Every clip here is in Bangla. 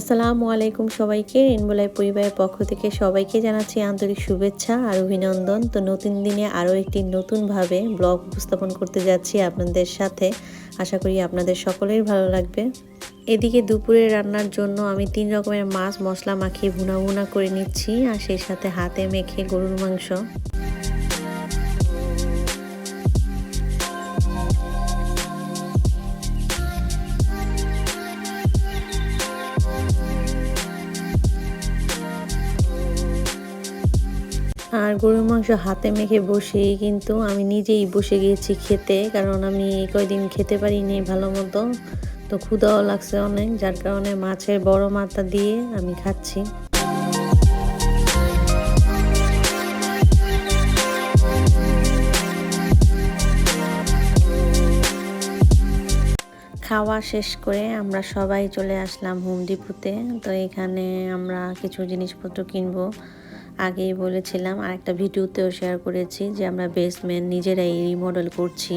আসসালামু আলাইকুম সবাইকে। রেনবোলাই পরিবারের পক্ষ থেকে সবাইকে জানাচ্ছি আন্তরিক শুভেচ্ছা আর অভিনন্দন। তো নতুন দিনে আরও একটি নতুনভাবে ব্লগ উপস্থাপন করতে যাচ্ছি আপনাদের সাথে। আশা করি আপনাদের সকলের ভালো লাগবে। এদিকে দুপুরে রান্নার জন্য আমি তিন রকমের মাছ, মশলা মাখিয়ে ভুনা ভুনা করে নিচ্ছি আর সেই সাথে হাতে মেখে গরুর মাংস। আর গরুর মাংস হাতে মেখে বসেই কিন্তু আমি নিজেই বসে গিয়েছি খেতে, কারণ আমি কয়দিন খেতে পারিনি ভালো মতো। তো ক্ষুদাও লাগছে অনেক, যার কারণে মাছের বড় মাথা দিয়ে আমি খাচ্ছি। খাওয়া শেষ করে আমরা সবাই চলে আসলাম হোম ডিপুতে। তো এখানে আমরা কিছু জিনিসপত্র কিনবো। আগেই বলেছিলাম আর একটা ভিডিওতেও শেয়ার করেছি যে আমরা বেসমেন্ট নিজেরাই রিমডেল করছি।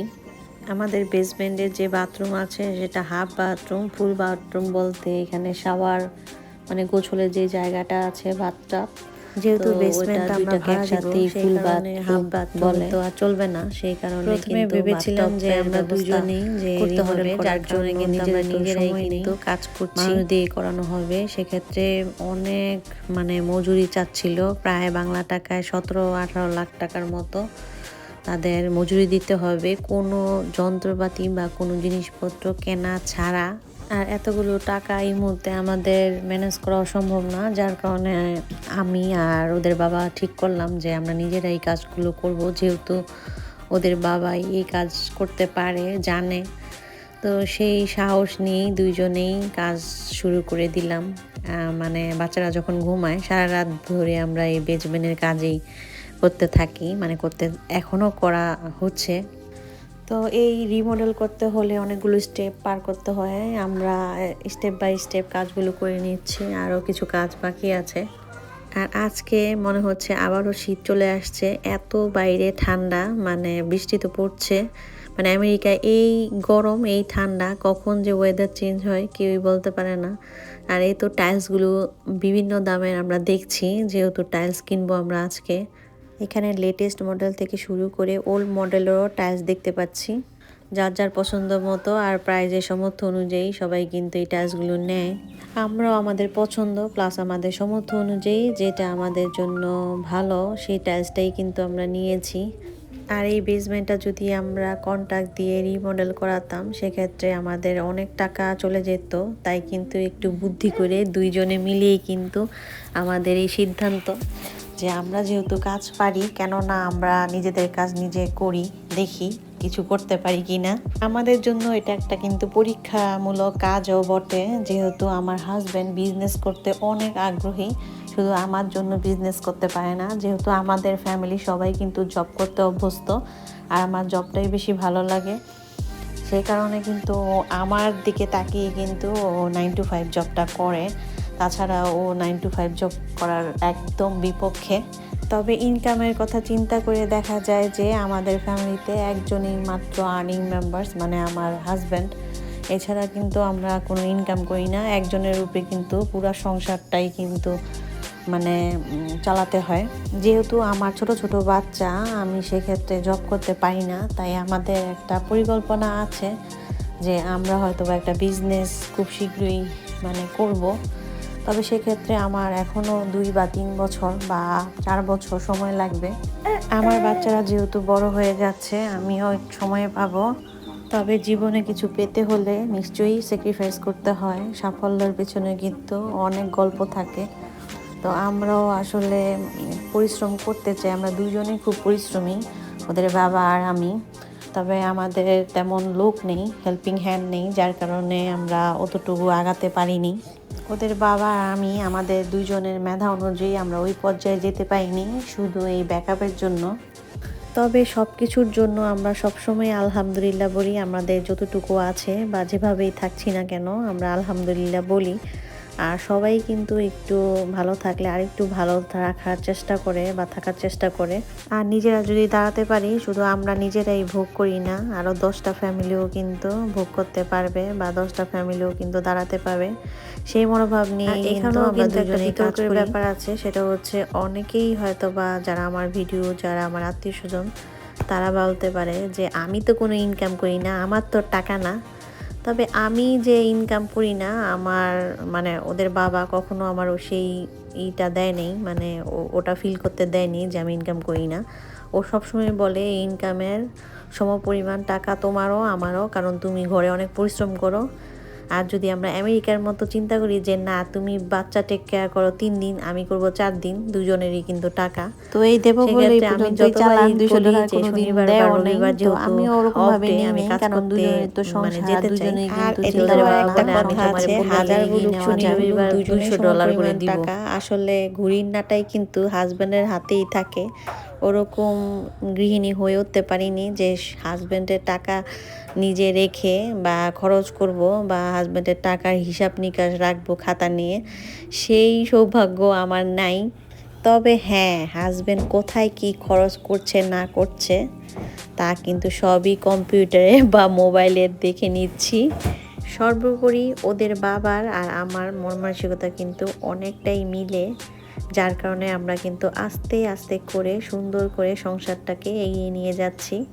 আমাদের বেসমেন্টের যে বাথরুম আছে, সেটা হাফ বাথরুম ফুল বাথরুম বলতে এখানে শাওয়ার মানে গোছলের যে জায়গাটা আছে বাথটাব যেহেতু বেসমেন্ট আমরা একসাথে ফুল বাথ হাফ বাথ বলে। তো আর চলবে না সেই কারণে প্রথমে ভেবেছিলাম যে আমরা দুজনেই যে করতে হবে যার জন্য জন্য কিন্তু আমরা নিজেরাই কিন্তু কাজ করছি। মানুষ দিয়ে করানো হবে। সেক্ষেত্রে অনেক মানে মজুরি চাচ্ছিল প্রায় বাংলা টাকায় সতেরো আঠারো লাখ টাকার মতো তাদের মজুরি দিতে হবে। কোনো যন্ত্রপাতি বা কোনো জিনিসপত্র কেনা ছাড়া আর এতগুলো টাকা এই মুহূর্তে আমাদের ম্যানেজ করা অসম্ভব না, যার কারণে আমি আর ওদের বাবা ঠিক করলাম যে আমরা নিজেরাই কাজগুলো করব, যেহেতু ওদের বাবাই এই কাজ করতে পারে, জানে। তো সেই সাহস নিয়েই দুইজনেই কাজ শুরু করে দিলাম। মানে বাচ্চারা যখন ঘুমায়, সারা রাত ধরে আমরা এই বেজমেন্টের কাজেই করতে থাকি মানে করতে এখনও করা হচ্ছে। তো এই রিমডেল করতে হলে অনেকগুলো স্টেপ পার করতে হয়। আমরা স্টেপ বাই স্টেপ কাজগুলো করে নিচ্ছি, আরও কিছু কাজ বাকি আছে। আর আজকে মনে হচ্ছে আবারও শীত চলে আসছে, এত বাইরে ঠান্ডা মানে বৃষ্টি তো পড়ছে। মানে আমেরিকায় এই গরম, এই ঠান্ডা, কখন যে ওয়েদার চেঞ্জ হয় কেউই বলতে পারে না। আর এই তো টাইলসগুলো বিভিন্ন দামের আমরা দেখছি, যেহেতু টাইলস কিনবো আমরা আজকে। এখানে লেটেস্ট মডেল থেকে শুরু করে ওল্ড মডেলেরও টাইলস দেখতে পাচ্ছি। যার যার পছন্দ মতো আর প্রাইজের সমর্থ অনুযায়ী সবাই কিন্তু এই টাইলসগুলো নেয়। আমরাও আমাদের পছন্দ প্লাস আমাদের সমর্থ অনুযায়ী যেটা আমাদের জন্য ভালো, সেই টাইলসটাই কিন্তু আমরা নিয়েছি। আর এই বেসমেন্টটা যদি আমরা কন্ট্যাক্ট দিয়ে রিমডেল করাতাম, সেক্ষেত্রে আমাদের অনেক টাকা চলে যেত। তাই কিন্তু একটু বুদ্ধি করে দুইজনে মিলিয়েই কিন্তু আমাদের এই সিদ্ধান্ত। যে আমরা যেহেতু কাজ পারি, কেননা আমরা নিজেদের কাজ নিজে করি, দেখি কিছু করতে পারি কি না আমাদের জন্য এটা একটা কিন্তু পরীক্ষামূলক কাজও বটে। যেহেতু আমার হাজব্যান্ড বিজনেস করতে অনেক আগ্রহী, শুধু আমার জন্য বিজনেস করতে পারে না। যেহেতু আমাদের ফ্যামিলি সবাই কিন্তু জব করতে অভ্যস্ত, আর আমার জবটাই বেশি ভালো লাগে। সেই কারণে কিন্তু আমার দিকে তাকিয়ে কিন্তু নাইন টু ফাইভ জবটা করে। তাছাড়া ও নাইন টু ফাইভ জব করার একদম বিপক্ষে। তবে ইনকামের কথা চিন্তা করে দেখা যায় যে, আমাদের ফ্যামিলিতে একজনই মাত্র আর্নিং মেম্বার্স মানে আমার হাজব্যান্ড এছাড়া কিন্তু আমরা কোনো ইনকাম করি না, একজনের রূপে কিন্তু পুরো সংসারটাই কিন্তু মানে চালাতে হয়। যেহেতু আমার ছোট ছোট বাচ্চা, আমি সেক্ষেত্রে জব করতে পারি না, তাই আমাদের একটা পরিকল্পনা আছে যে, আমরা হয়তো একটা বিজনেস খুব শীঘ্রই মানে করব। তবে সেক্ষেত্রে আমার এখনও দুই বা তিন বছর বা চার বছর সময় লাগবে। আমার বাচ্চারা যেহেতু বড় হয়ে যাচ্ছে, আমিও সময় পাবো। তবে জীবনে কিছু পেতে হলে নিশ্চয়ই স্যাক্রিফাইস করতে হয়। সাফল্যের পেছনে কিন্তু অনেক গল্প থাকে। তো আমরাও আসলে পরিশ্রম করতে চাই। আমরা দুজনেই খুব পরিশ্রমী, ওদের বাবা আর আমি। তবে আমাদের তেমন লোক নেই হেল্পিং হ্যান্ড নেই, যার কারণে আমরা অতটুকু আগাতে পারিনি। ওদের বাবা, আমি, আমাদের দুজনের মেধা অনুযায়ী আমরা ওই পর্যায়ে যেতে পাইনি শুধু এই ব্যাকআপের জন্য। তবে সব কিছুর জন্য আমরা সবসময় আলহামদুলিল্লাহ বলি, আমাদের যতটুকু আছে বা যেভাবেই থাকছি না কেন, আমরা আলহামদুলিল্লাহ বলি। আর সবাই কিন্তু একটু ভালো থাকলে আর একটু ভালো রাখার চেষ্টা করে বা থাকার চেষ্টা করে। আর নিজেরা যদি দাঁড়াতে পারি শুধু আমরা নিজেরাই ভোগ করি না আরও দশটা ফ্যামিলিও কিন্তু ভোগ করতে পারবে বা দশটা ফ্যামিলিও কিন্তু দাঁড়াতে পারবে। সেই মনোভাব নিয়ে এখানেও কিন্তু একটা বিতর্কের ব্যাপার আছে সেটা হচ্ছে অনেকেই হয়তো বা যারা আমার ভিডিও যারা আমার আত্মীয় স্বজন তারা বলতে পারে যে আমি তো কোনো ইনকাম করি না আমার তো টাকা না। তবে আমি যে ইনকাম করি না, আমার মানে ওদের বাবা কখনো আমার সেই ইটা দেয় নেই মানে ওটা ফিল করতে দেয়নি যে আমি ইনকাম করি না। ও সবসময় বলে ইনকামের সম পরিমাণ টাকা তোমারও, আমারও, কারণ তুমি ঘরে অনেক পরিশ্রম করো আর যদি আমরা আমেরিকার মতো চিন্তা করি যে না তুমি বাচ্চা টেক কেয়ার করো তিন দিন আমি করব চার দিন দুজনেরই কিন্তু টাকা তো এই দেব বলে আমি যতবারই দুশো টাকা শনিবার বা রবিবার যেহেতু আমি ওরকম ভাবে আমি কাজ করতে তো মানে যেতে চাই। আর একটা কথা আছে, হাজার বলে বলুক নেওয়া শনি রবিবার দুজনেই 200 সম ডলার করে দিব। আসলে ঘুড়ির নাটাই কিন্তু হাজবেন্ডের হাতেই থাকে ওরকম গৃহিণী হয়ে উঠতে পারিনি যে হাজব্যান্ডের টাকা নিজে রেখে বা খরচ করব বা হাজব্যান্ডের টাকার হিসাব নিকাশ রাখব খাতা নিয়ে, সেই সৌভাগ্য আমার নাই। তবে হ্যাঁ হাজব্যান্ড কোথায় কি খরচ করছে না করছে, তা কিন্তু সবই কম্পিউটারে বা মোবাইলে দেখে নিচ্ছি। সর্বোপরি ওদের বাবার আর আমার মন মানসিকতা কিন্তু অনেকটাই মিলে। যার কারণে আমরা কিন্তু আস্তে আস্তে করে, সুন্দর করে সংসারটাকে এগিয়ে নিয়ে যাচ্ছি।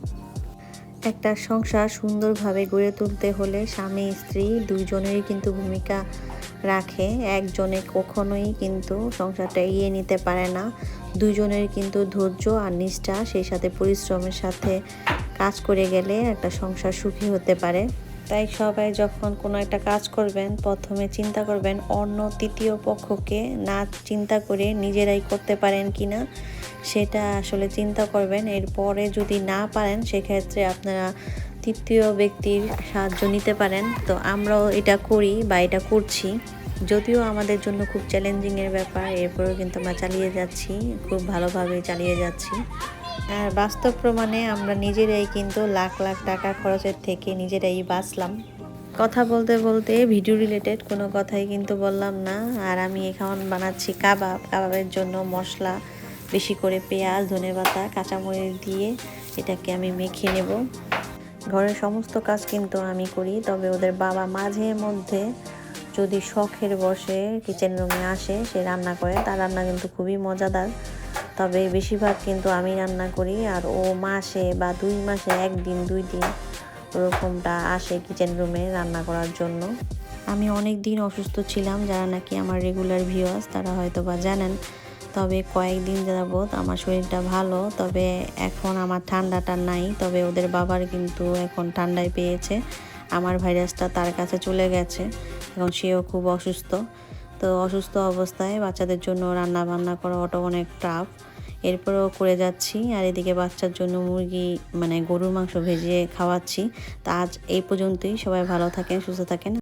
একটা সংসার সুন্দরভাবে গড়ে তুলতে হলে স্বামী, স্ত্রী দুইজনেরই কিন্তু ভূমিকা রাখে। একজনে কখনোই কিন্তু সংসারটা এগিয়ে নিতে পারে না। দুইজনের কিন্তু ধৈর্য আর নিষ্ঠা, সেই সাথে পরিশ্রমের সাথে কাজ করে গেলে একটা সংসার সুখী হতে পারে। তাই সবাই যখন কোনো একটা কাজ করবেন, প্রথমে চিন্তা করবেন অন্য তৃতীয় পক্ষকে না চিন্তা করে নিজেরাই করতে পারেন কি না, সেটা আসলে চিন্তা করবেন। এরপরে যদি না পারেন, সেক্ষেত্রে আপনারা তৃতীয় ব্যক্তির সাহায্য নিতে পারেন। তো আমরাও এটা করি বা এটা করছি। যদিও আমাদের জন্য খুব চ্যালেঞ্জিংয়ের ব্যাপার, এরপরেও কিন্তু আমরা চালিয়ে যাচ্ছি, খুব ভালোভাবে চালিয়ে যাচ্ছি। আর বাস্তব প্রমাণে আমরা নিজেরাই কিন্তু লাখ লাখ টাকা খরচের থেকে নিজেরাই বাঁচলাম। কথা বলতে বলতে ভিডিও রিলেটেড কোনো কথাই কিন্তু বললাম না। আর আমি এখন বানাচ্ছি কাবাব। কাবাবের জন্য মশলা, বেশি করে পেঁয়াজ ধনেপাতা কাঁচামরিচ দিয়ে এটাকে আমি মেখে নেব। ঘরের সমস্ত কাজ কিন্তু আমি করি, তবে ওদের বাবা মাঝে মধ্যে যদি শখের বসে কিচেন রুমে আসে, সে রান্না করে, তার রান্না কিন্তু খুবই মজাদার। তবে বেশিরভাগ কিন্তু আমি রান্না করি আর ও মাসে বা দুই মাসে একদিন, দুই দিন ওরকমটা আসে কিচেন রুমে রান্না করার জন্য। আমি অনেক দিন অসুস্থ ছিলাম, যারা নাকি আমার রেগুলার ভিউয়ার্স তারা হয়তো বা জানেন। তবে কয়েকদিন যাবৎ আমার শরীরটা ভালো, তবে এখন আমার ঠান্ডাটা নাই, তবে ওদের বাবার কিন্তু এখন ঠান্ডায় পেয়েছে। আমার ভাইরাসটা তার কাছে চলে গেছে, এখন সেও খুব অসুস্থ। তো অসুস্থ অবস্থায় বাচ্চাদের জন্য রান্না বান্না করা ওটা অনেক টাফ এরপরেও করে যাচ্ছি আর এদিকে বাচ্চার জন্য মুরগি মানে গরুর মাংস ভেজে খাওয়াচ্ছি। তা আজ এই পর্যন্তই। সবাই ভালো থাকেন, সুস্থ থাকেন।